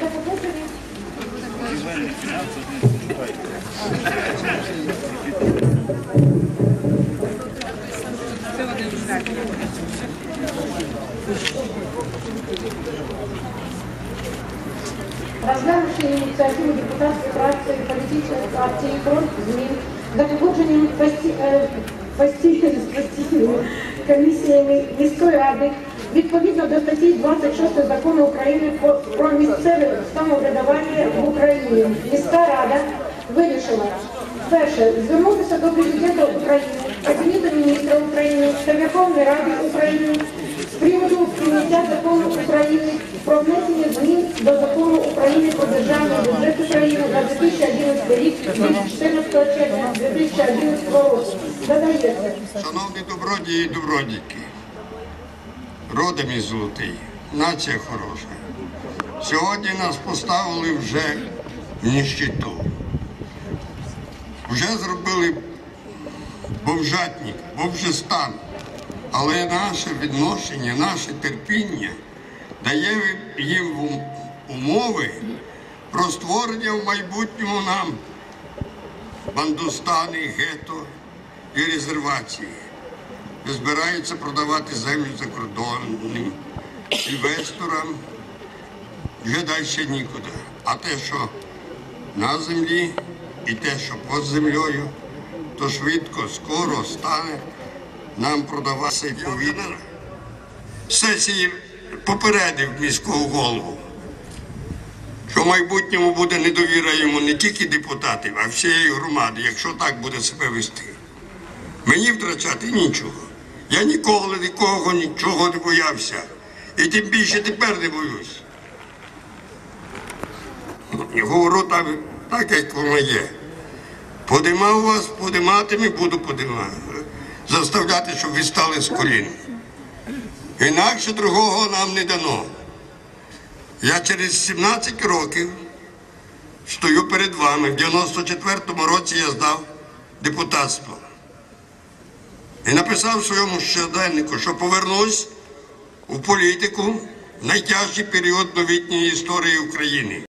До побачення. Розглянувши ініціативу депутатської фракції політичної партії «Фронт змін» за погодженням пості- е, постійними постійними комісіями міської ради відповідно до статті 26 закону України про- місцеве самоврядування в Україні. Міська рада вирішила перше звернутися до президента України, Кабінету міністрів України та Верховної Ради України з приводу прийняття закону України про внесення змін до закону України про державний бюджет України на 2011 рік від 14 червня 2011 року. Додається. Шановні добродії і добродійки, рода мій золотий, нація хороша. Сьогодні нас поставили вже в ніщиту. Вже зробили бомжатник, бомжестан. Але наше відношення, наше терпіння дає їм умови про створення в майбутньому нам бандустани, гетто і резервації, де збираються продавати землю закордонним інвесторам вже далі нікуди. А те, що на землі і те, що під землею, то швидко, скоро стане нам продаватися і повітря. Сесії попередив міського голову, що в майбутньому буде недовіра йому не тільки депутатів, а всієї громади, якщо так буде себе вести. Мені втрачати нічого. Я ніколи нікого нічого не боявся. І тим більше тепер не боюсь. І говорю так, так, як воно є. Подимав вас, подиматиме, буду подимати. Заставляти, щоб ви стали з колін. Інакше другого нам не дано. Я через 17 років стою перед вами. В 94-му році я здав депутатство. І написав своєму щоденнику, що повернусь у політику в найтяжчий період новітньої історії України.